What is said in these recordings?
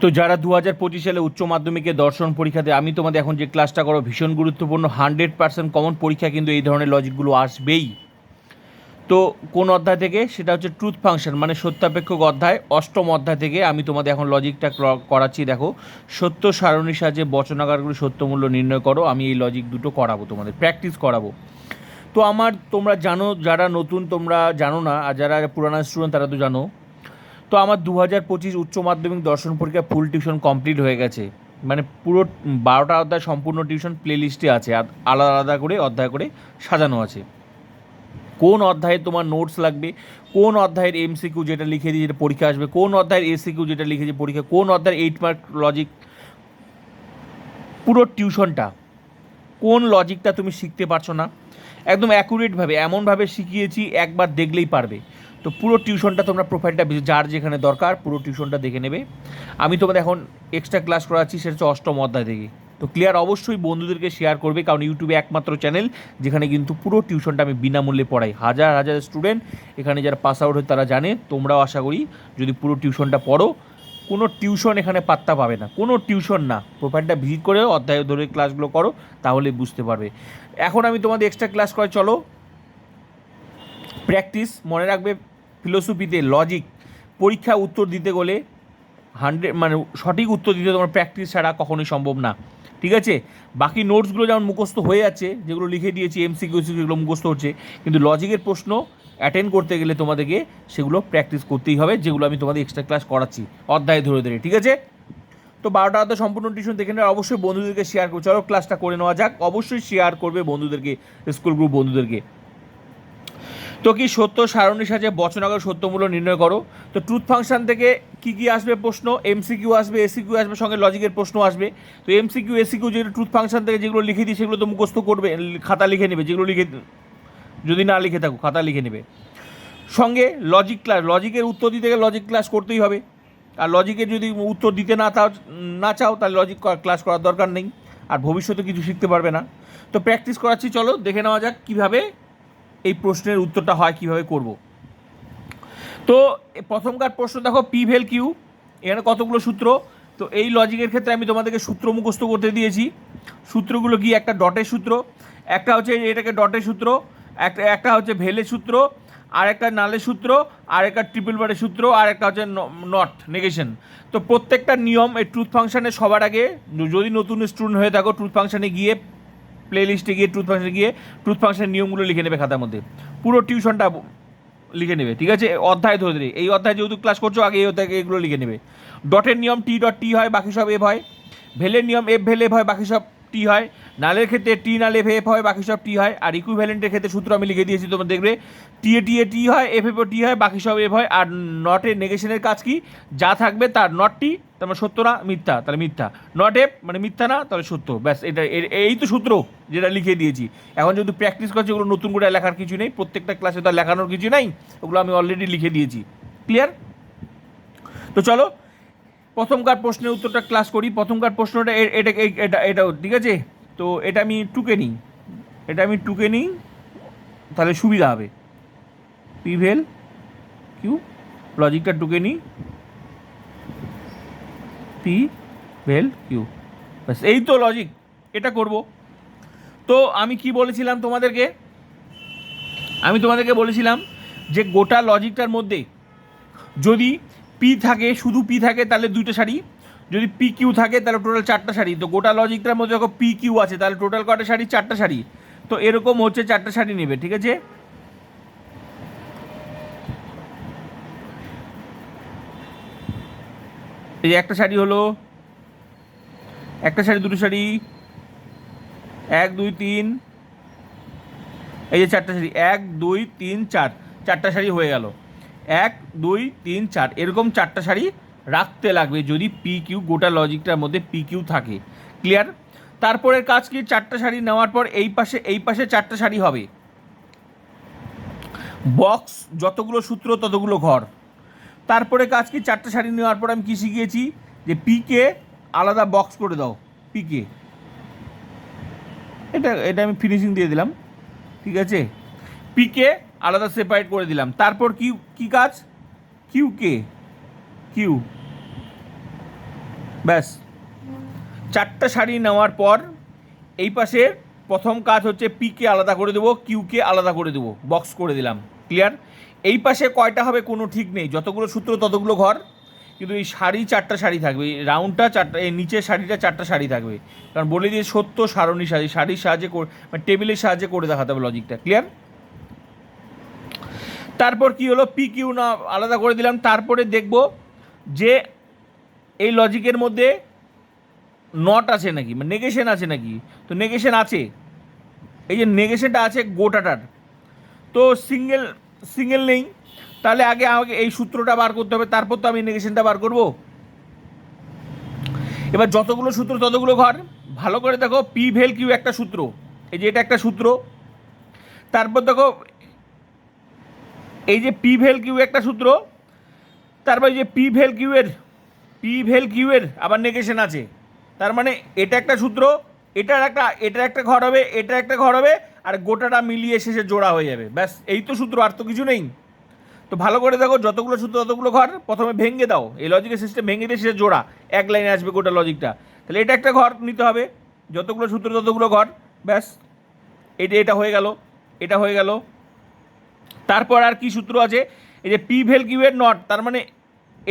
তো যারা দু হাজার পঁচিশ সালে উচ্চ মাধ্যমিকে দর্শন পরীক্ষাতে, আমি তোমাদের এখন যে ক্লাসটা করো ভীষণ গুরুত্বপূর্ণ হান্ড্রেড পার্সেন্ট কমন পরীক্ষা কিন্তু এই ধরনের লজিকগুলো আসবেই। তো কোন অধ্যায় থেকে? সেটা হচ্ছে ট্রুথ ফাংশন মানে সত্যাপেক্ষক অধ্যায়, অষ্টম অধ্যায় থেকে আমি তোমাদের এখন লজিকটা ক্র- করাচ্ছি। দেখো, সত্য সারণীর সাহায্যে বচনাগারগুলো সত্য মূল্য নির্ণয় করো, আমি এই লজিক দুটো করাবো তোমাদের প্র্যাকটিস করাবো। তো আমার তোমরা জানো, যারা নতুন তোমরা জানো না, আর যারা পুরানা স্টুডেন্ট তারা তো জানো তো আমার দু হাজার পঁচিশ উচ্চ মাধ্যমিক দর্শন পরীক্ষা ফুল টিউশন কমপ্লিট হয়ে গেছে। মানে পুরো বারোটা অধ্যায় সম্পূর্ণ টিউশন প্লে লিস্টে আছে আলাদা আলাদা করে অধ্যায় করে সাজানো আছে। কোন অধ্যায়ে তোমার নোটস লাগবে, কোন অধ্যায়ের এমসিকিউ যেটা লিখে দিয়ে যেটা পরীক্ষা আসবে, কোন অধ্যায়ের এসিকিউ যেটা লিখে দিয়ে পরীক্ষা, কোন অধ্যায়ের এইট মার্ক লজিক পুরো টিউশনটা কোন লজিকটা তুমি শিখতে পারছ না, একদম অ্যাকুরেটভাবে এমনভাবে শিখিয়েছি, একবার দেখলেই পারবে। তো পুরো টিউশনটা তোমরা প্রোফাইলটা যার যেখানে দরকার পুরো টিউশনটা দেখে নেবে। আমি তোমাদের এখন এক্সট্রা ক্লাস করাচ্ছি, সেটা হচ্ছে অষ্টম অধ্যায় থেকে। তো ক্লিয়ার অবশ্যই বন্ধুদেরকে শেয়ার করবে, কারণ ইউটিউবে একমাত্র চ্যানেল যেখানে কিন্তু পুরো টিউশনটা আমি বিনামূল্যে পড়াই। হাজার হাজার স্টুডেন্ট এখানে যারা পাস আউট হয় তারা জানে, তোমরাও আশা করি যদি পুরো টিউশনটা পড়ো, কোনো টিউশন এখানে পাত্তা পাবে না। কোনো টিউশন না। প্রোফাইলটা ভিজিট করে অধ্যায় ধরে ক্লাসগুলো করো, তাহলে বুঝতে পারবে। এখন আমি তোমাদের এক্সট্রা ক্লাস করে চলো। প্র্যাকটিস, মনে রাখবে, ফিলোসফিতে লজিক পরীক্ষা উত্তর দিতে গেলে হান্ড্রেড মানে সঠিক উত্তর দিতে তোমার প্র্যাকটিস ছাড়া কখনোই সম্ভব না। ঠিক আছে? বাকি নোটসগুলো যেমন মুখস্থ হয়ে যাচ্ছে, যেগুলো লিখে দিয়েছি এমসিকিউ যেগুলো মুখস্থ হচ্ছে, কিন্তু লজিকের প্রশ্ন অ্যাটেন্ড করতে গেলে তোমাদেরকে সেগুলো প্র্যাকটিস করতেই হবে, যেগুলো আমি তোমাদের এক্সট্রা ক্লাস করাচ্ছি, অধ্যায় ধরে ধরে, ঠিক আছে? তো বারোটা অধ্যায় সম্পূর্ণ টিউশন দেখে নেবে অবশ্যই বন্ধুদেরকে শেয়ার করো। চলো ক্লাসটা করে নেওয়া যাক। অবশ্যই শেয়ার করবে বন্ধুদেরকে স্কুল গ্রুপ বন্ধুদেরকে। তো কি সত্য? সারণীর সাহায্যে বচনাগর সত্যমূল্য নির্ণয় করো। তো ট্রুথ ফাংশন থেকে কি কি আসবে প্রশ্ন? এমসিকিউ আসবে এসিকিউ আসবে, সঙ্গে লজিকের প্রশ্ন আসবে। তো এমসিকিউ এসিকিউ যেগুলো ট্রুথ ফাংশন থেকে যেগুলো লিখে দিই, সেগুলো তো মুখস্থ করবে, খাতা লিখে নেবে, যেগুলো লিখে যদি না লিখে থাকো, খাতা লিখে নেবে। সঙ্গে লজিক ক্লাস লজিকের উত্তর দিতে গেলে লজিক ক্লাস করতেই হবে। আর লজিকের যদি উত্তর দিতে না তাও না চাও, তাহলে লজিক ক্লাস করার দরকার নেই। আর ভবিষ্যতে কিছু শিখতে পারবে না। তো প্র্যাকটিস করাচ্ছি, চলো দেখে নেওয়া যাক কীভাবে এই প্রশ্নের উত্তরটা হয় কীভাবে করব? তো প্রথমকার প্রশ্ন দেখো পি ভেল কিউ এখানে কতগুলো সূত্র? তো এই লজিকের ক্ষেত্রে আমি তোমাদেরকে সূত্র মুখস্থ করতে দিয়েছি। সূত্রগুলো কি? একটা ডটের সূত্র, একটা হচ্ছে এটাকে ডটের সূত্র, একটা একটা হচ্ছে ভেলের সূত্র, আর একটা নালের সূত্র, আর একটা ট্রিপল বারের সূত্র, আর একটা হচ্ছে নট নেগেশন তো প্রত্যেকটা নিয়ম এই ট্রুথ ফাংশানে সবার আগে, যদি নতুন স্টুডেন্ট হয়ে থাকো ট্রুথ ফাংশানে গিয়ে প্লে লিস্টে গিয়ে ট্রুথ ফাংশনে গিয়ে ট্রুথ ফাংশনের নিয়মগুলো লিখে নেবে খাতার মধ্যে। পুরো টিউশনটা লিখে নেবে, ঠিক আছে? অধ্যায় ধরে ধরে। এই অধ্যায় যেহেতু ক্লাস করছ, আগে এই অধ্যায় এগুলো লিখে নেবে। ডটের নিয়ম টি ডট টি হয়, বাকি সব এফ হয়। ভেলের নিয়ম এফ ভেল এফ হয়, বাকি সব টি হয়। নালের ক্ষেত্রে টি নাল এফ এফ হয়, বাকি সব টি হয়। আর ইকুইভ্যালেন্টের ক্ষেত্রে সূত্র আমি লিখে দিয়েছি তোমরা দেখবে। টি এ টি এ টি হয়, এফ এফ টি হয়, বাকি সব এফ হয়। আর নটের নেগেশনের কাজ কি? যা থাকবে তার নট টি, তার মানে সত্য না, মিথ্যা, তাহলে মিথ্যা। নট এফ মানে মিথ্যা না, তাহলে সত্য। ব্যাস, এটা এই তো সূত্র যেটা লিখে দিয়েছি। এখন যদি প্র্যাকটিস করছে, ওগুলো নতুন করে লেখার কিছু নেই, প্রত্যেকটা ক্লাসে তো আর লেখানোর কিছু নেই, ওগুলো আমি অলরেডি লিখে দিয়েছি। ক্লিয়ার তো চলো প্রথমকার প্রশ্নের উত্তরটা ক্লাস করি। প্রথমকার প্রশ্নটা এটা এটা এটাও ঠিক আছে? তো এটা আমি টুকে নিই। এটা আমি টুকে নিই, তাহলে সুবিধা হবে। পিভেল কিউ লজিকটা টুকে নিই। পি ভেল কিউ ব্যাস, এই তো লজিক এটা করব। তো আমি কি বলেছিলাম তোমাদেরকে? আমি তোমাদেরকে বলেছিলাম যে গোটা লজিকটার মধ্যে যদি পি থাকে, শুধু পি থাকে, তাহলে দুইটা শাড়ি। যদি পি কিউ থাকে, তাহলে টোটাল চারটা শাড়ি। তো গোটা লজিকটার মধ্যে যখন পি কিউ আছে, তাহলে টোটাল কটা শাড়ি? চারটা শাড়ি। তো এরকম হচ্ছে চারটা শাড়ি নেবে, ঠিক আছে? এই একটা শাড়ি হলো, একটা শাড়ি, দুটো শাড়ি। এক, দুই, তিন। এই যে চারটা শাড়ি। এক, দুই, তিন, চার। চারটা শাড়ি হয়ে গেল। এক, দুই, তিন, চার। এরকম চারটা শাড়ি রাখতে লাগবে যদি পি কিউ গোটা লজিকটার মধ্যে পি কিউ থাকে। ক্লিয়ার তারপরের কাজ কি? চারটা শাড়ি নেওয়ার পর এই পাশে এই পাশে চারটা শাড়ি হবে। বক্স যতগুলো সূত্র, ততগুলো ঘর। তারপরে কাজ কি? চারটে শাড়ি নেওয়ার পর আমি কী শিখিয়েছি? যে পিকে আলাদা বক্স করে দাও পিকে এটা এটা আমি ফিনিশিং দিয়ে দিলাম। ঠিক আছে? পিকে আলাদা সেপারেট করে দিলাম। তারপর কিউ কি কাজ? কিউ কে কিউ ব্যাস। চারটা শাড়ি নেওয়ার পর এই পাশে প্রথম কাজ হচ্ছে পিকে আলাদা করে দেবো কিউকে আলাদা করে দেবো। বক্স করে দিলাম। ক্লিয়ার এই পাশে কয়টা হবে কোনো ঠিক নেই। যতগুলো সূত্র, ততগুলো ঘর। কিন্তু এই শাড়ি চারটা শাড়ি থাকবে। এই রাউন্ডটা চারটা, এই নিচের শাড়িটা চারটা শাড়ি থাকবে। কারণ বলে দিয়ে সত্য সারণী শাড়ি। শাড়ির সাহায্যে মানে টেবিলের সাহায্যে করে দেখাতে হবে লজিকটা ক্লিয়ার তারপর কি হলো? পি কিউ না, আলাদা করে দিলাম। তারপরে দেখব যে এই লজিকের মধ্যে নট আছে নাকি? মানে নেগেশন আছে নাকি? তো নেগেশন আছে। এই যে নেগেশনটা আছে গোটাটার। তো সিঙ্গেল সিঙ্গেল নেই। তাহলে আগে আমাকে এই সূত্রটা বার করতে হবে। তারপর তো আমি নেগেশনটা বার করব। এবার যতগুলো সূত্র, ততগুলো ঘর। ভালো করে দেখো পি ভেল কিউ একটা সূত্র। এই যে এটা একটা সূত্র। তারপর দেখো এই যে পি ভেল কিউ একটা সূত্র, তারপর যে পি ভেল কিউয়ের পি ভেল কিউয়ের আবার নেগেশন আছে। তার মানে এটা একটা সূত্র, এটার একটা এটার একটা ঘর হবে এটা একটা ঘর হবে, আর গোটাটা মিলিয়ে শেষে জোড়া হয়ে যাবে। ব্যাস, এই তো সূত্র, আর তো কিছু নেই। তো ভালো করে দেখো, যতগুলো সূত্র, ততগুলো ঘর প্রথমে ভেঙে দাও। এই লজিকের সিস্টেম ভেঙে দিয়ে শেষে জোড়া। এক লাইনে আসবে গোটা লজিকটা তাহলে এটা একটা ঘর নিতে হবে। যতগুলো সূত্র, ততগুলো ঘর ব্যাস, এটা এটা হয়ে গেল, এটা হয়ে গেল। তারপর আর কি সূত্র আছে? এই যে পি ভেল কিউ এর নট তার মানে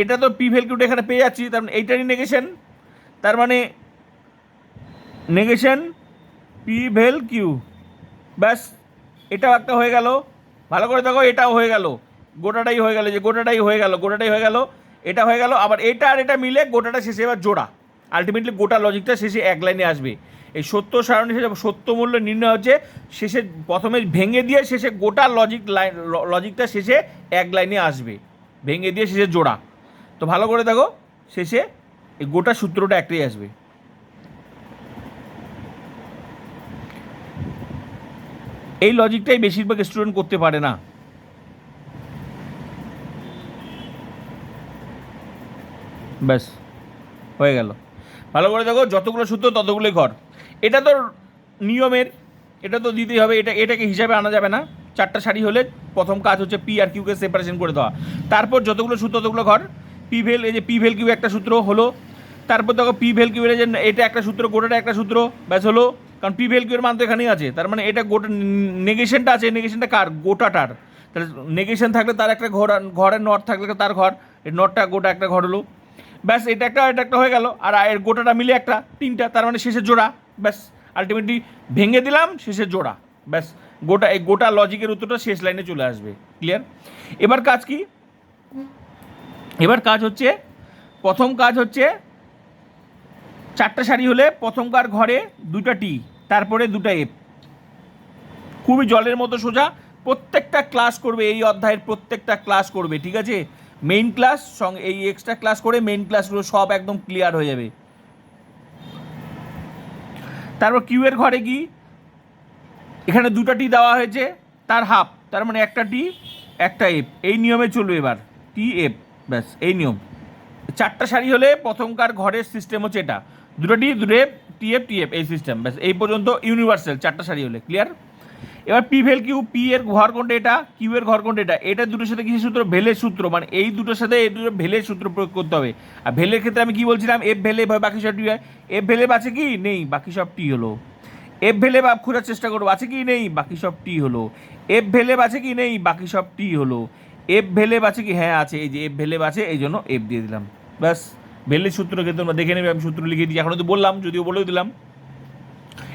এটা তো পি ভেল এখানে পেয়ে যাচ্ছি, তার মানে এইটারই নেগেশন তার মানে নেগেশন পি ভেল কিউ ব্যাস, এটাও একটা হয়ে গেল। ভালো করে দেখো, এটাও হয়ে গেল। গোটাটাই হয়ে গেল যে গোটাটাই হয়ে গেল, গোটাটাই হয়ে গেল, এটা হয়ে গেল। আবার এটা আর এটা মিলে গোটাটা শেষে এবার জোড়া। আলটিমেটলি গোটা লজিকটা শেষে এক লাইনে আসবে। এই সত্য সারণী শেষে সত্য মূল্য নির্ণয় হচ্ছে শেষে প্রথমে ভেঙে দিয়ে শেষে গোটা লজিক লাইন লজিকটা শেষে এক লাইনে আসবে। ভেঙে দিয়ে শেষে জোড়া। তো ভালো করে দেখো, শেষে এই গোটা সূত্রটা একটাই আসবে। এই লজিকটাই বেশিরভাগ স্টুডেন্ট করতে পারে না। ব্যাস, হয়ে গেল। ভালো করে দেখো, যতগুলো সূত্র ততগুলোই ঘর। এটা তো নিয়মের, এটা তো দিতেই হবে, এটা, এটাকে হিসাবে আনা যাবে না। চারটা শাড়ি হলে প্রথম কাজ হচ্ছে পি আর কিউকে সেপারেশন করে দেওয়া। তারপর যতগুলো সূত্র ততগুলো ঘর। পি ভেল এই যে পি ভেল কিউ একটা সূত্র হলো। তারপর দেখো পি ভেল কিউ যে এটা একটা সূত্র, গোটাটা একটা সূত্র, ব্যাস হলো। কারণ পি ভেল কিউর মান তো এখানেই আছে। তার মানে এটা গোটা নেগেশনটা আছে নেগেশনটা কার? গোটাটার। তাহলে নেগেশন থাকলে তার একটা ঘর, ঘরের নট থাকলে তার ঘর। নটটা গোটা একটা ঘর হলো। ব্যাস, এটা একটা এটা একটা হয়ে গেল। আর এর গোটাটা মিলে একটা, তিনটা। তার মানে শেষে জোড়া। ব্যাস আলটিমেটলি ভেঙে দিলাম, শেষে জোড়া। ব্যাস, গোটা, এই গোটা লজিকের উত্তরটা শেষ লাইনে চলে আসবে ক্লিয়ার এবার কাজ কি? এবার কাজ হচ্ছে, প্রথম কাজ হচ্ছে, চারটা শাড়ি হলে প্রথমকার ঘরে দুটা টি তারপরে দুটা এফ খুবই জলের মতো সোজা, প্রত্যেকটা ক্লাস করবে, এই অধ্যায়ের প্রত্যেকটা ক্লাস করবে, ঠিক আছে? মেইন ক্লাস সঙ্গে এই এক্সট্রা ক্লাস করে মেইন ক্লাসগুলো সব একদম ক্লিয়ার হয়ে যাবে। তারপর কিউ এর ঘরে কি এখানে দুটা টি দেওয়া হয়েছে, তার হাফ, তার মানে একটা টি, একটা এফ। এই নিয়মে চলবে এবার, টি, এফ, ব্যাস, এই নিয়ম। চারটা শাড়ি হলে প্রথমকার ঘরের সিস্টেম হচ্ছে এটা। দুটো টি, দুটো F, T F T, F, এই সিস্টেম ব্যাস, এই পর্যন্ত ইউনিভার্সাল চারটা শাড়ি হলে ক্লিয়ার এবার পি ভেল কিউ পি এর ঘর কোনটা এটা? কিউ এর ঘর কোনটা এটা? এটা দুটোর সাথে কিছু সূত্র? ভেলের সূত্র। মানে এই দুটোর সাথে এই দুটো ভেলের সূত্র প্রয়োগ করতে হবে। আর ভেলের ক্ষেত্রে আমি কি বলছিলাম? এফ ভেলে বাকি সব টি হয়। এফ ভেলে আছে কি? নেই। বাকি সব টি হলো। এফ ভেলে বা খোঁজার চেষ্টা করব। আছে কি? নেই। বাকি সব টি হলো। এফ ভেলে আছে কি? নেই। বাকি সব টি হলো। এফ ভেলে আছে কি? হ্যাঁ আছে। এই যে এফ ভেলে আছে, এই জন্য এফ দিয়ে দিলাম। ব্যাস। ভেলের সূত্রকে তোমরা দেখে নেবে। আমি সূত্র লিখে দিই এখনও তো বললাম, যদিও বলেও দিলাম।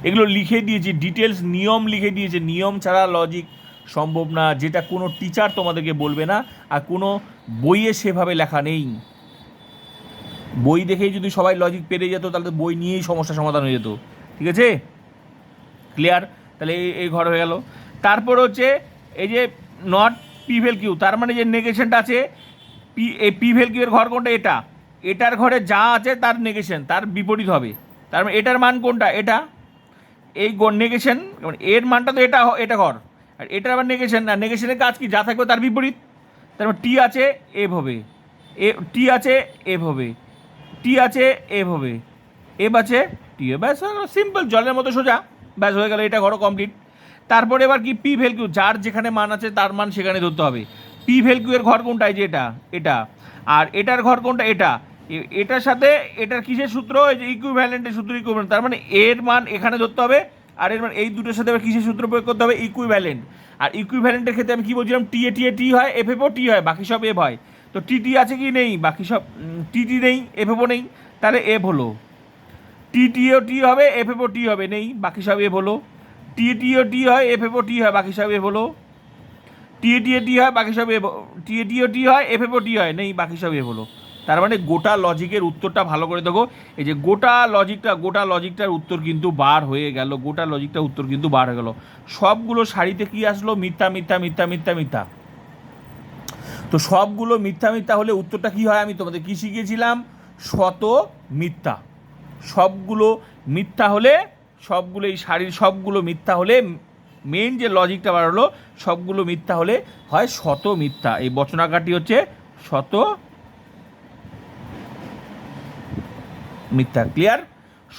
এগুলো লিখে দিয়েছি ডিটেলস নিয়ম লিখে দিয়েছে। নিয়ম ছাড়া লজিক সম্ভব না, যেটা কোনো টিচার তোমাদেরকে বলবে না, আর কোনো বইয়ে সেভাবে লেখা নেই। বই দেখেই যদি সবাই লজিক পেরে যেত, তাহলে তো বই নিয়েই সমস্যা সমাধান হয়ে যেত। ঠিক আছে? ক্লিয়ার তাহলে এই ঘর হয়ে গেল। তারপর হচ্ছে এই যে নট পিভেল কিউ তার মানে যে নেগেশনটা আছে, পি, এই পিভেল কিউ এর ঘর কোনটা? এটা। এটার ঘরে যা আছে, তার নেগেশন তার বিপরীত হবে। তার মানে এটার মান কোনটা? এটা। এই নেগেশন এর মানটা তো এটা এটা ঘর আর এটা আবার নেগেশন আর নেগেশনের কাজ কি? যা থাকবে তার বিপরীত। তার মানে টি আছে এভ হবে। এ টি আছে এভ হবে। টি আছে এভ হবে। এভ আছে টি এ ব্যাস সিম্পল জলের মতো সোজা। ব্যাস হয়ে গেল, এটা ঘরও কমপ্লিট তারপরে এবার কি? পি ভ্যালকিউ যার যেখানে মান আছে তার মান সেখানে ধরতে হবে। পি ভ্যালকিউ এর ঘর কোনটা এই যে এটা এটা। আর এটার ঘর কোনটা? এটা। এটার সাথে এটার কিসের সূত্র? যে ইকুইভ্যালেন্টের সূত্র ইকুইভ্যালেন্ট তার মানে এর মান এখানে ধরতে হবে আর এর মান, এই দুটোর সাথে আবার কিসের সূত্র প্রয়োগ করতে হবে? ইকুইভ্যালেন্ট আর ইকুইভ্যালেন্টের ক্ষেত্রে আমি কী বলছিলাম? টি এ টি এ, টি হয়, এফ এফও টি হয়, বাকি সব এফ হয়। তো টি টি আছে কি নেই? বাকি সব টি টি নেই, এফ এফও নেই, তাহলে এফ হলো। টি টি ও টি হবে, এফ এফও টি হবে, নেই, বাকি সব এফ হলো। টি টি ও টি হয়, এফ এফও টি হয়, বাকি সব এফ হলো। টি এ টি এ টি হয়, বাকি সব এফ, টি টি ও টি হয়, এফ এফও টি হয়, নেই, বাকি সব এফ হলো। তার মানে গোটা লজিকের উত্তরটা ভালো করে দেখো। এই যে গোটা লজিকটা গোটা লজিকটার উত্তর কিন্তু বার হয়ে গেল, গোটা লজিকটার উত্তর কিন্তু বার হয়ে গেল। সবগুলো শাড়িতে কি আসলো? মিথ্যা মিথ্যা মিথ্যা মিথ্যা মিথ্যা। তো সবগুলো মিথ্যা মিথ্যা হলে উত্তরটা কি হয়? আমি তোমাদের কি শিখিয়েছিলাম? শত মিথ্যা। সবগুলো মিথ্যা হলে, সবগুলো এই শাড়ির সবগুলো মিথ্যা হলে মেন যে লজিকটা বার হলো, সবগুলো মিথ্যা হলে হয় শত মিথ্যা। এই বচনাকারটি হচ্ছে শত মিথ্যা ক্লিয়ার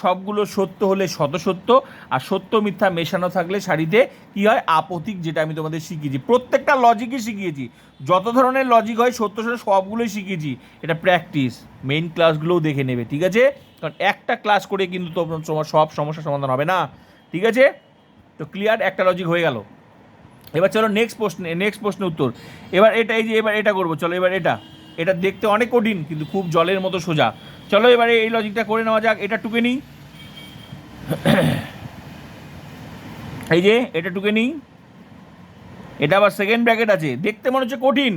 সবগুলো সত্য হলে শত সত্য আর সত্য মিথ্যা মেশানো থাকলে শাড়িতে কি হয়? আপতিক, যেটা আমি তোমাদের শিখিয়েছি। প্রত্যেকটা লজিকই শিখিয়েছি। যত ধরনের লজিক হয়, সত্য সত্য সবগুলোই শিখিয়েছি। এটা প্র্যাকটিস মেইন ক্লাসগুলোও দেখে নেবে, ঠিক আছে? কারণ একটা ক্লাস করে কিন্তু তোমার সব সমস্যার সমাধান হবে না, ঠিক আছে? তো ক্লিয়ার একটা লজিক হয়ে গেল। এবার চলো নেক্সট প্রশ্নে নেক্সট প্রশ্নের উত্তর। এবার এটা, এই যে এবার এটা করব, চলো এবার এটা। এটা দেখতে অনেক কঠিন, কিন্তু খুব জলের মতো সোজা। চলো এবারে এই লজিকটা করে নেওয়া যাক, এটা টুকে নিই। এই যে, এটা টুকে নিই। এটা আবার সেকেন্ড ব্র্যাকেট আছে। দেখতে মনে হচ্ছে কঠিন,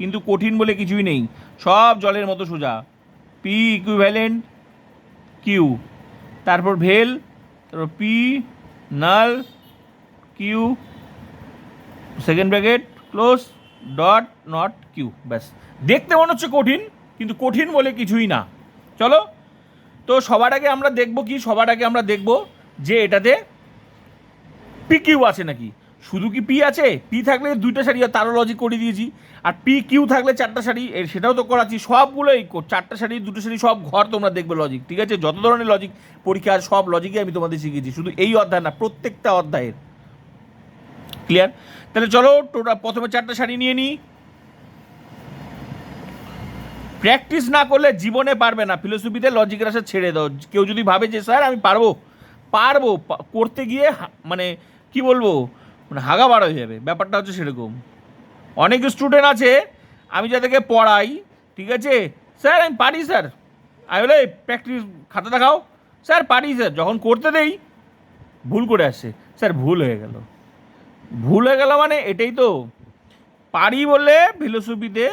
কিন্তু কঠিন বলে কিছুই নেই। সব জলের মতো সোজা। পি ইকুইভ্যালেন্ট কিউ তারপর ভেল, তারপর P null Q second bracket close dot not Q ব্যাস। দেখতে মনে হচ্ছে কঠিন, কিন্তু কঠিন বলে কিছুই না। চলো, তো সবার আগে আমরা দেখব কি? সবার আগে আমরা দেখব যে এটাতে পি কিউ আছে নাকি। শুধু কি পি আছে? পি থাকলে দুইটা শাড়ি আর তারও লজিক করে দিয়েছি। আর পি কিউ থাকলে চারটা শাড়ি সেটাও তো করাচ্ছি। সবগুলোই চারটা শাড়ি দুটো শাড়ি সব ঘর তোমরা দেখবে লজিক ঠিক আছে? যত ধরনের লজিক পরীক্ষা সব লজিকই আমি তোমাদের শিখিয়েছি। শুধু এই অধ্যায় না, প্রত্যেকটা অধ্যায়ের। ক্লিয়ার তাহলে চলো টোটাল প্রথমে চারটা শাড়ি নিয়ে নিই। প্র্যাকটিস না করলে জীবনে পারবে না। ফিলোসফিতে লজিকের আসা ছেড়ে দাও। কেউ যদি ভাবে যে, স্যার, আমি পারব। পারব করতে গিয়ে মানে কি বলব? মানে হাগা বার হয়ে যাবে। ব্যাপারটা হচ্ছে সেরকম। অনেক স্টুডেন্ট আছে, আমি যাদেরকে পড়াই, ঠিক আছে? স্যার, আমি পারি, স্যার। আমি বলে প্র্যাকটিস খাতা দেখাও স্যার, পারি, স্যার। যখন করতে দেই, ভুল করে আসছে স্যার, ভুল হয়ে গেল। ভুল হয়ে গেল মানে এটাই তো। পারি বলে ফিলোসফিতে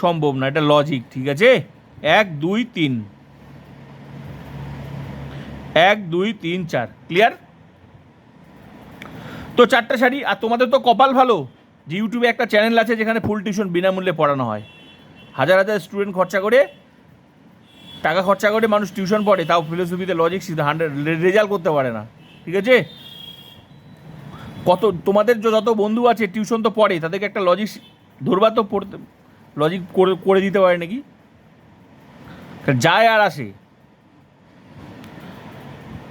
সম্ভব না, এটা লজিক ঠিক আছে? এক, দুই, তিন। এক, দুই, তিন, চার। ক্লিয়ার তো চারটা শাড়ি, আর তোমাদের তো কপাল ভালো, যে ইউটিউবে একটা চ্যানেল আছে যেখানে ফুল টিউশন বিনামূল্যে পড়ানো হয়। হাজার হাজার স্টুডেন্ট খরচা করে, টাকা খরচা করে মানুষ টিউশন পড়ে, তাও ফিলোসফিতে লজিক শিখতে হান্ড্রেড রেজাল্ট করতে পারে না। ঠিক আছে? কত, তোমাদের যত বন্ধু আছে, টিউশন তো পড়ে, তাদেরকে একটা লজিক ধরবা তো পড়তে লজিক করে করে দিতে পারে নাকি? যায় আর আসে।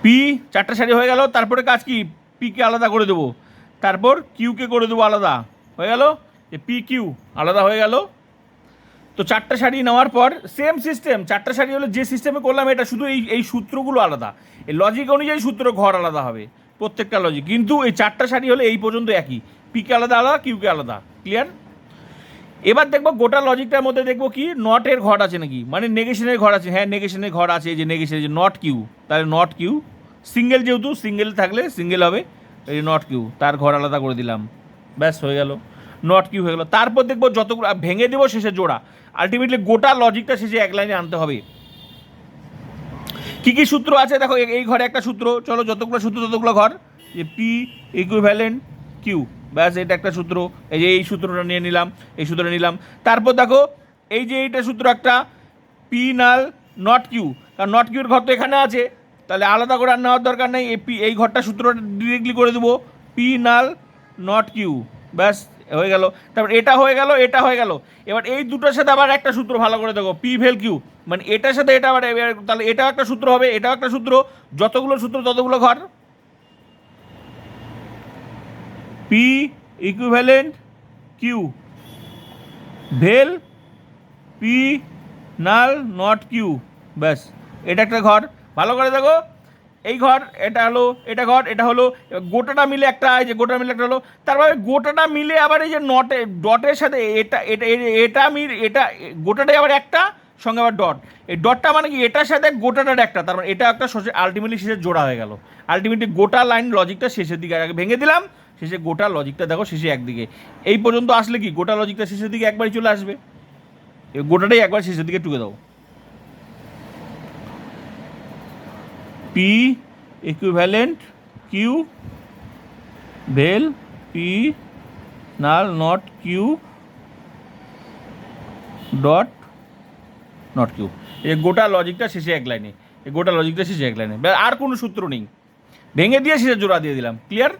পি চারটা শাড়ি হয়ে গেল, তারপরে কাজ কি? পিকে আলাদা করে দেবো। তারপর কিউকে করে দেবো আলাদা। হয়ে গেল? যে পি কিউ আলাদা হয়ে গেল। তো চারটা শাড়ি নেওয়ার পর সেম সিস্টেম চারটা শাড়ি হলো যে সিস্টেমে করলাম, এটা শুধু এই এই সূত্রগুলো আলাদা। এই লজিক অনুযায়ী সূত্র ঘর আলাদা হবে। প্রত্যেকটা লজিক কিন্তু এই চারটা শাড়ি হলে এই পর্যন্ত একই। পিকে আলাদা আলাদা কিউকে আলাদা। ক্লিয়ার এবার দেখব গোটা লজিকটার মধ্যে দেখব কি নটের ঘর আছে নাকি? মানে নেগেশনের ঘর আছে। হ্যাঁ নেগেশনের ঘর আছে যে নেগেশনের যে নট কিউ তাহলে নট কিউ সিঙ্গেল যেহেতু সিঙ্গেল থাকলে সিঙ্গেল হবে, এই নট কিউ তার ঘর আলাদা করে দিলাম। ব্যাস, হয়ে গেল। নট কিউ হয়ে গেল। তারপর দেখব যতগুলো, ভেঙে দেবো শেষে জোড়া। আলটিমেটলি গোটা লজিকটা শেষে এক লাইনে আনতে হবে। কি কি সূত্র আছে? দেখো এই ঘরে একটা সূত্র। চলো, যতগুলো সূত্র, ততগুলো ঘর। যে পি ইকুইভ্যালেন্ট কিউ ব্যাস, এটা একটা সূত্র। এই যে এই সূত্রটা নিয়ে নিলাম, এই সূত্রটা নিলাম। তারপর দেখো, এই যে এইটা সূত্র একটা পি নাল নট কিউ কারণ নট কিউর ঘর তো এখানে আছে। তাহলে আলাদা করে আর নেওয়ার দরকার নেই। এই পি এই ঘরটা সূত্রটা ডিরেক্টলি করে দেবো। পি নাল নট কিউ ব্যাস হয়ে গেল। তারপর এটা হয়ে গেল, এটা হয়ে গেল। এবার এই দুটোর সাথে আবার একটা সূত্র ভালো করে দেখো পি ভেল কিউ মানে এটার সাথে এটা আবার তাহলে এটাও একটা সূত্র হবে, এটাও একটা সূত্র। যতগুলো সূত্র, ততগুলো ঘর। পি ইকুইভ্যালেন্ট কিউ ভেল পি নাল নট কিউ ব্যাস, এটা একটা ঘর। ভালো করে দেখো এই ঘর, এটা হলো, এটা ঘর, এটা হলো, গোটাটা মিলে একটা, এই যে গোটা মিলে একটা হলো, তারপরে গোটাটা মিলে আবার এই যে নটে ডটের সাথে এটা এটা এটা মিল, এটা, গোটাটাই আবার একটা, সঙ্গে আবার ডট এই ডটটা মানে কি, এটার সাথে গোটাটার একটা, তার মানে এটা একটা শেষে আলটিমেটলি শেষে জোড়া হয়ে গেল। আলটিমেটলি গোটা লাইন লজিকটা শেষের দিকে আগে ভেঙে দিলাম, শেষে গোটা লজিকটা দেখো শেষে একদিকে। এই পর্যন্ত আসলে কি, গোটা লজিকটা শেষের দিকে একবারই চলে আসবে? গোটাটাই একবার শেষের দিকে টুকে দাও। পি ইকুইভ্যালেন্ট কিউ ভেল P null not Q dot not Q এই গোটা লজিকটা শেষে এক লাইনে। এই গোটা লজিকটা শেষে এক লাইনে। আর কোনো সূত্র নেই। ভেঙে দিয়ে শেষে জোড়া দিয়ে দিলাম। ক্লিয়ার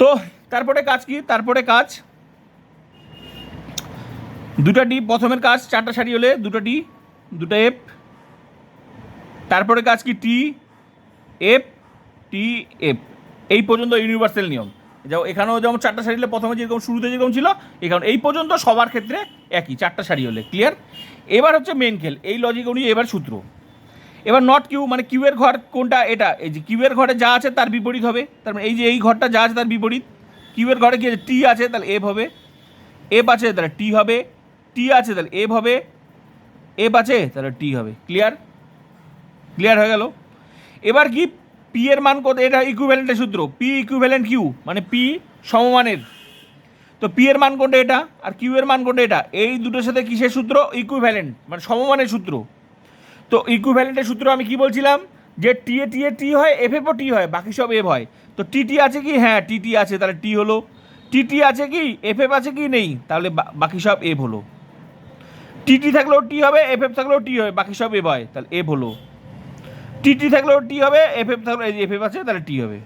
তো তারপরে কাজ কি? তারপরে কাজ দুটা ডি প্রথমের কাজ, চারটা সারি হলে দুটো ডি দুটো এফ তারপরে কাজ কি? টি এফ টি এফ এই পর্যন্ত ইউনিভার্সাল নিয়ম। যেমন এখানেও যেমন চারটা শাড়ি হলে প্রথমে যেরকম, শুরুতে যেরকম ছিল, এখানে, এই পর্যন্ত সবার ক্ষেত্রে একই, চারটা শাড়ি হলে ক্লিয়ার এবার হচ্ছে মেন খেল, এই লজিক অনুযায়ী এবার সূত্র। এবার নট কিউ মানে কিউয়ের ঘর কোনটা? এটা, এই যে কিউয়ের ঘরে যা আছে তার বিপরীত হবে। তার মানে এই যে এই ঘরটা যা আছে তার বিপরীত। কিউয়ের ঘরে কি আছে? টি আছে, তাহলে এফ হবে। এফ আছে, তাহলে টি হবে। টি আছে, তাহলে এফ হবে। এফ আছে, তাহলে টি হবে। ক্লিয়ার ক্লিয়ার হয়ে গেল। এবার কি পি এর মান কত? এটা ইকুইভ্যালেন্টের সূত্র। পি ইকুইভ্যালেন্ট কিউ মানে পি সমমানের। তো পি এর মান কোনটা এটা? আর কিউ এর মান কোনটা এটা? এই দুটোর সাথে কিসের সূত্র? ইকুইভ্যালেন্ট মানে সমমানের সূত্র। তো ইকুইভ্যালেন্টের সূত্র আমি কি বলছিলাম? যে টি এ টি এ টি হয় এফ এফও টি হয়, বাকি সব এফ হয়। তো টি টি আছে কি? হ্যাঁ টি টি আছে, তাহলে টি হলো। টি টি আছে কি? এফ এফ আছে কি? নেই। তাহলে বাকি সব এফ হলো। টি টি থাকলেও টি হবে এফ এফ থাকলেও টি হবে বাকি সব এফ হয়, তাহলে এফ হলো। টি টি থাকলেও টি হবে এফ এফ থাকলেও এফ এফ আছে, তাহলে টি হবে।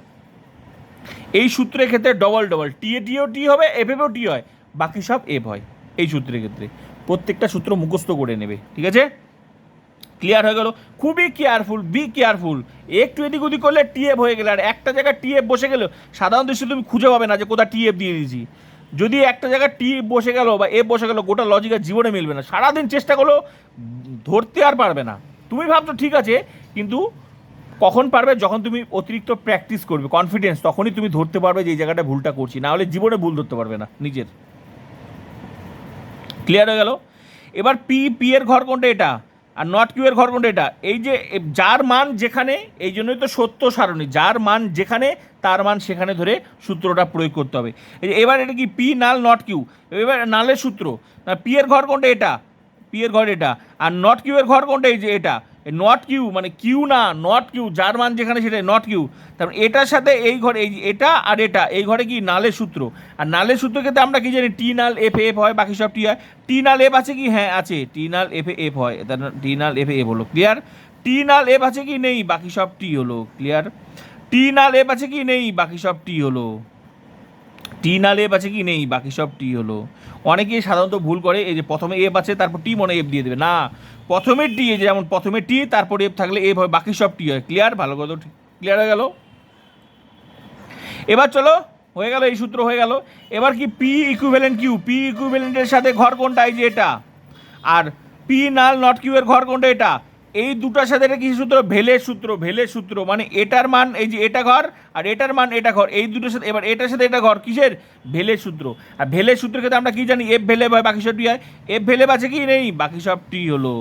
এই সূত্রের ক্ষেত্রে ডবল ডবল টি এ টিও টি হবে এফ এফও টি হয়, বাকি সব এফ হয়, এই সূত্রের ক্ষেত্রে। প্রত্যেকটা সূত্র মুখস্থ করে নেবে, ঠিক আছে? ক্লিয়ার হয়ে গেল? খুবই কেয়ারফুল বি কেয়ারফুল একটু এদিক ওদিক করলে টিএফ হয়ে গেলে, আর একটা জায়গায় টিএফ বসে গেল সাধারণ দৃষ্টি তুমি খুঁজে পাবে না যে কোথায় টিএফ দিয়ে দিয়েছি। যদি একটা জায়গায় টি বসে গেল বা এফ বসে গেল, গোটা লজিকের জীবনে মিলবে না। সারাদিন চেষ্টা করল ধরতে আর পারবে না। তুমি ভাবছ, ঠিক আছে কিন্তু কখন পারবে? যখন তুমি অতিরিক্ত প্র্যাকটিস করবে কনফিডেন্স তখনই তুমি ধরতে পারবে যে এই জায়গাটা ভুলটা করছি। না হলে জীবনে ভুল ধরতে পারবে না, নিজের। ক্লিয়ার হয়ে গেল? এবার পি পি এর ঘর কোনটা এটা? আর নট কিউ এর ঘর কোনটা এটা? এই যে যার মান যেখানে, এই জন্যই তো সত্য সারণী। যার মান যেখানে, তার মান সেখানে ধরে সূত্রটা প্রয়োগ করতে হবে। এবার এটা কি পি নাল নট কিউ এবার নালের সূত্র। পি এর ঘর কোনটা এটা? পি এর ঘর এটা। আর নট কিউ এর ঘর কোনটা এই যে এটা? নট কিউ মানে কিউ না নট কিউ যার মান যেখানে সেটা নট কিউ তারপর এটার সাথে এই ঘরে, এই এটা আর এটা, এই ঘরে কি নালের সূত্র? আর নালের সূত্র ক্ষেত্রে আমরা কি জানি টি নাল এফ এফ হয়, বাকি সব টি হয়। টি নাল এফ আছে কি? হ্যাঁ আছে। টি নাল এফ এফ হয়। টি নাল এফ এফ হলো ক্লিয়ার টি নাল এফ আছে কি? নেই, বাকি সব টি হলো ক্লিয়ার টি নাল এফ আছে কি? নেই, বাকি সব টি হলো। টি না এফ আছে কি? নেই, বাকি সব টি হলো। অনেকেই সাধারণত ভুল করে, এই যে প্রথমে এফ আছে, তারপর টি মনে এফ দিয়ে দেবে। না, প্রথমে টি, এই যেমন প্রথমে টি, তারপর এফ থাকলে এফ হয়, বাকি সব টি হয়। ক্লিয়ার ভালো কথা ক্লিয়ার হয়ে গেল? এবার চলো, হয়ে গেল, এই সূত্র হয়ে গেল। এবার কি পি ইকুইভ্যালেন্ট কিউ পি ইকুইভ্যালেন্টের সাথে ঘর কোনটা? এই যে এটা। আর পি নাল নট কিউ এর ঘর কোনটা? এটা। এই দুটার সাথে এটা কি সূত্র? ভেলের সূত্র ভেলের সূত্র। মানে এটার মান, এই যে এটা ঘর আর এটার মান এটা ঘর। এই দুটোর সাথে এবার এটার সাথে এটা ঘর কিসের? ভেলের সূত্র। আর ভেলের সূত্রের ক্ষেত্রে আমরা কি জানি? এফ ভেলে হয়, বাকি সব টি হয়। এফ ভেলে আছে কি নেই? বাকি সব টি হলো।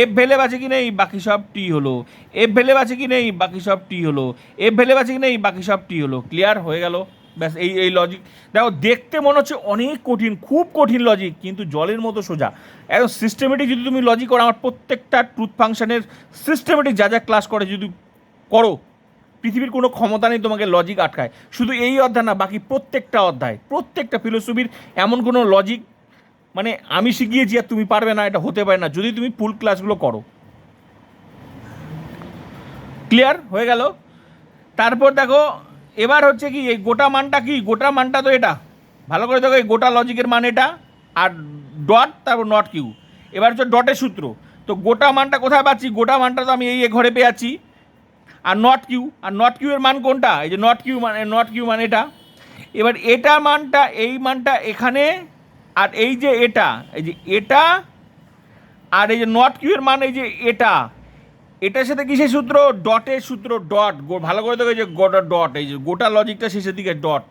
এফ ভেলে আছে কি নেই? বাকি সব টি হলো। এফ ভেলে আছে কি নেই? বাকি সব টি হলো। এফ ভেলে আছে কি নেই? বাকি সব টি হলো। ক্লিয়ার হয়ে গেল? ব্যাস, এই এই লজিক দেখো, দেখতে মনে হচ্ছে অনেক কঠিন, খুব কঠিন লজিক কিন্তু জলের মতো সোজা। একদম সিস্টেমেটিক যদি তুমি লজিক করো, আমার প্রত্যেকটা ট্রুথ ফাংশনের সিস্টেমেটিক যা যা ক্লাস করে, যদি করো, পৃথিবীর কোনো ক্ষমতা নেই তোমাকে লজিক আটকায়। শুধু এই অধ্যায় না, বাকি প্রত্যেকটা অধ্যায়, প্রত্যেকটা ফিলোসফির এমন কোনো লজিক মানে আমি শিখিয়েছি আর তুমি পারবে না, এটা হতে পারে না, যদি তুমি ফুল ক্লাসগুলো করো। ক্লিয়ার হয়ে গেল? তারপর দেখো এবার হচ্ছে কি, এই গোটা মানটা কি? গোটা মানটা তো এটা। ভালো করে দেখো, এই গোটা লজিকের মান এটা আর ডট, তারপর নট কিউ। এবার হচ্ছে ডটের সূত্র। তো গোটা মানটা কোথায় পাচ্ছি? গোটা মানটা তো আমি এই ঘরে পেয়ে যাচ্ছি আর নট কিউ, আর নট কিউ এর মান কোনটা? এই যে নট কিউ মানে নট কিউ মানে এটা। এবার এটা মানটা, এই মানটা এখানে, আর এই যে এটা, এই যে এটা, আর এই যে নট কিউ এর মানে এই যে এটা। এটার সাথে কিসের সূত্র? ডটের সূত্র ডট ভালো করে দেখো যে গোটা ডট এই যে গোটা লজিকটা শেষের দিকে ডট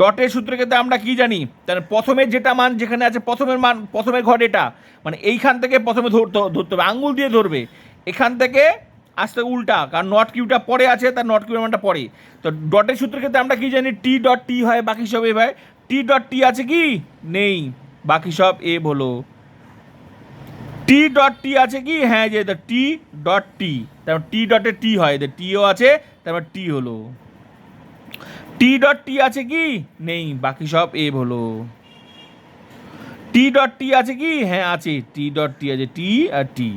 ডটের সূত্রে ক্ষেত্রে আমরা কি জানি? তাহলে প্রথমে যেটা মান যেখানে আছে, প্রথমের মান, প্রথমের ঘর এটা। মানে এইখান থেকে প্রথমে ধরতে ধরতে হবে। আঙ্গুল দিয়ে ধরবে। এখান থেকে আসতে উল্টা, কারণ নট কিউটা পরে আছে, তার নট কিউর মানটা পরে। তো ডটের সূত্রের ক্ষেত্রে আমরা কি জানি? টি ডট টি হয়, বাকি সব এ হয়। টি ডট টি আছে কি? নেই। বাকি সব এ হলো। টি ডট টি আছে কি? হ্যাঁ যে এটা টি ডট টি তারপর টি ডটে টি হয় এদের টিও আছে তারপর টি হলো। টি ডট টি আছে কি? নেই, বাকি সব এ হলো। টি ডট টি আছে কি? হ্যাঁ আছে। টি ডট টি আছে টি আর টি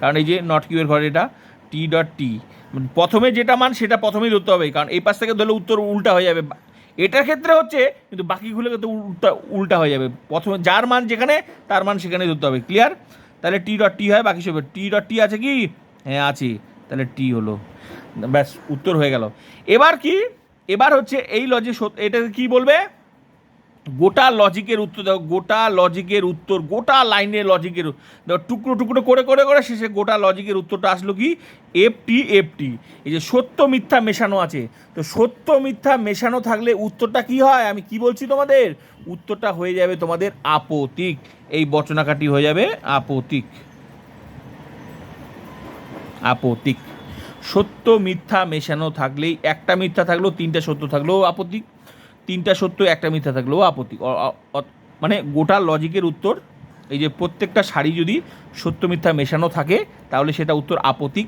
কারণ এই যে নট কিউয়ের ঘর এটা টি ডট টি প্রথমে যেটা মান, সেটা প্রথমেই ধরতে হবে, কারণ এই পাশ থেকে ধরলে উত্তর উল্টা হয়ে যাবে। এটার ক্ষেত্রে হচ্ছে, কিন্তু বাকিগুলো কিন্তু উল্টা উল্টা হয়ে যাবে। প্রথমে যার মান যেখানে, তার মান সেখানে ধরতে হবে ক্লিয়ার তাহলে টি ডট টি হয়, বাকি সব টি ডট টি আছে কি? হ্যাঁ আছে। তাহলে টি হলো। ব্যাস, উত্তর হয়ে গেল। এবার কি? এবার হচ্ছে এই লজিক এটা কি বলবে? গোটা লজিকের উত্তর দেখো গোটা লজিকের উত্তর, গোটা লাইনের লজিকের দেখো, টুকরো টুকরো করে করে করে শেষে গোটা লজিকের উত্তরটা আসলো কি? এফটি এফটি এই যে সত্য মিথ্যা মেশানো আছে। তো সত্য মিথ্যা মেশানো থাকলে উত্তরটা কি হয়? আমি কি বলছি তোমাদের? উত্তরটা হয়ে যাবে তোমাদের আপতিক। এই বচনাকাটি হয়ে যাবে আপতিক। আপতিক। সত্য মিথ্যা মেশানো থাকলেই একটা মিথ্যা থাকলেও তিনটা সত্য থাকলেও আপত্তিক তিনটা সত্য, একটা মিথ্যা থাকলেও আপত্তি। মানে গোটা লজিকের উত্তর, এই যে প্রত্যেকটা শাড়ি যদি সত্য, মিথ্যা মেশানো থাকে, তাহলে সেটা উত্তর আপতিক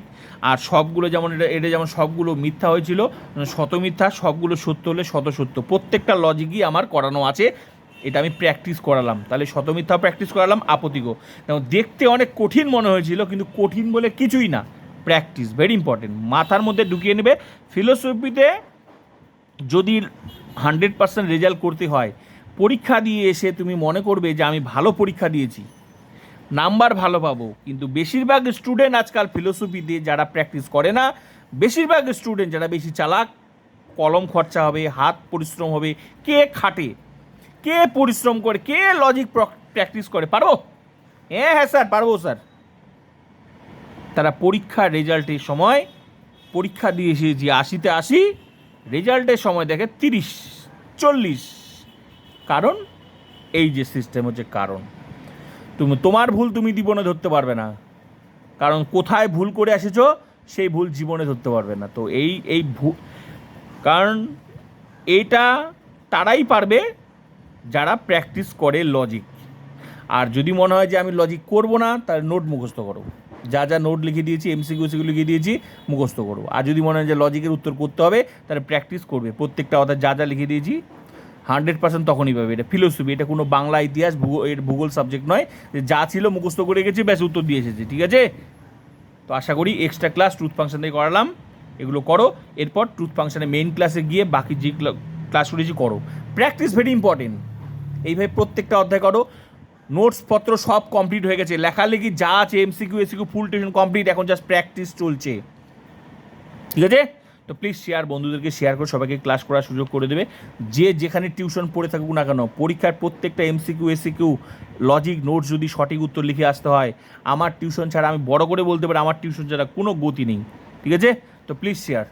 আর সবগুলো যেমন, এটা এটা যেমন সবগুলো মিথ্যা হয়েছিল, শত মিথ্যা, সবগুলো সত্য হলে শত সত্য। প্রত্যেকটা লজিকই আমার করানো আছে, এটা আমি প্র্যাকটিস করালাম। তাহলে শত মিথ্যা প্র্যাকটিস করালাম আপতিকও যেমন দেখতে অনেক কঠিন মনে হয়েছিল, কিন্তু কঠিন বলে কিছুই না। প্র্যাকটিস ভেরি ইম্পর্টেন্ট মাথার মধ্যে ঢুকিয়ে নেবে। ফিলোসফিতে যদি হান্ড্রেড পার্সেন্ট রেজাল্ট করতে হয়। পরীক্ষা দিয়ে এসে তুমি মনে করবে যে আমি ভালো পরীক্ষা দিয়েছি। নাম্বার ভালো পাবো, কিন্তু বেশিরভাগ স্টুডেন্ট আজকাল ফিলোসফি দিয়ে যারা প্র্যাকটিস করে না, বেশিরভাগ স্টুডেন্ট যারা বেশি চালাক, কলম খরচা হবে, হাত পরিশ্রম হবে, কে খাটে? কে পরিশ্রম করে, কে লজিক প্র্যাকটিস করে? পারব? হ্যাঁ হ্যাঁ স্যার পারব স্যার তারা পরীক্ষার রেজাল্টের সময়, পরীক্ষা দিয়ে এসে যে আশিতে আশি রেজাল্টের সময় দেখে তিরিশ, চল্লিশ। কারণ এই যে সিস্টেম হচ্ছে কারণ। তুমি, তোমার ভুল তুমি জীবনে ধরতে পারবে না। কারণ কোথায় ভুল করে এসেছ, সেই ভুল জীবনে ধরতে পারবে না। তো এই এই ভুল কারণ এইটা তারাই পারবে যারা প্র্যাকটিস করে লজিক আর যদি মনে হয় যে আমি লজিক করব না, তাহলে নোট মুখস্থ করো। যা যা নোট লিখে দিয়েছি এমসিকিউ সেগুলো লিখে দিয়েছি, মুখস্থ করব। আর যদি মনে হয় যে লজিকের উত্তর করতে হবে, তাহলে প্র্যাকটিস করবে। প্রত্যেকটা অর্থাৎ যা যা লিখে দিয়েছি হান্ড্রেড পার্সেন্ট তখনই পাবে। এটা ফিলোসফি এটা কোনো বাংলা ইতিহাস এর ভূগোল সাবজেক্ট নয়। যে যা ছিল মুখস্থ করে গেছি ব্যাস উত্তর দিয়ে এসেছে, ঠিক আছে? তো আশা করি এক্সট্রা ক্লাস ট্রুথ ফাংশন থেকে করালাম। এগুলো করো। এরপর ট্রুথ ফাংশানে মেইন ক্লাসে গিয়ে বাকি যে ক্লাস করেছি, করো। প্র্যাকটিস ভেরি ইম্পর্টেন্ট এইভাবে প্রত্যেকটা অধ্যায় করো। নোটস পত্র সব কমপ্লিট হয়ে গেছে। লেখালেখি যা আছে MCQ SAQ full tuition complete এখন জাস্ট প্র্যাকটিস চলছে। ঠিক আছে? তো প্লিজ শেয়ার বন্ধুদেরকে শেয়ার করে সবাইকে ক্লাস করার সুযোগ করে দেবে। যে যেখানে টিউশন পড়ে থাকুক না কেন, পরীক্ষার প্রত্যেকটা এমসিকিউ এসিকিউ লজিক নোটস যদি সঠিক উত্তর লিখে আসতে হয়, আমার টিউশন ছাড়া আমি বড় করে বলতে পারি, আমার টিউশন ছাড়া কোনো গতি নেই। ঠিক আছে? তো প্লিজ শেয়ার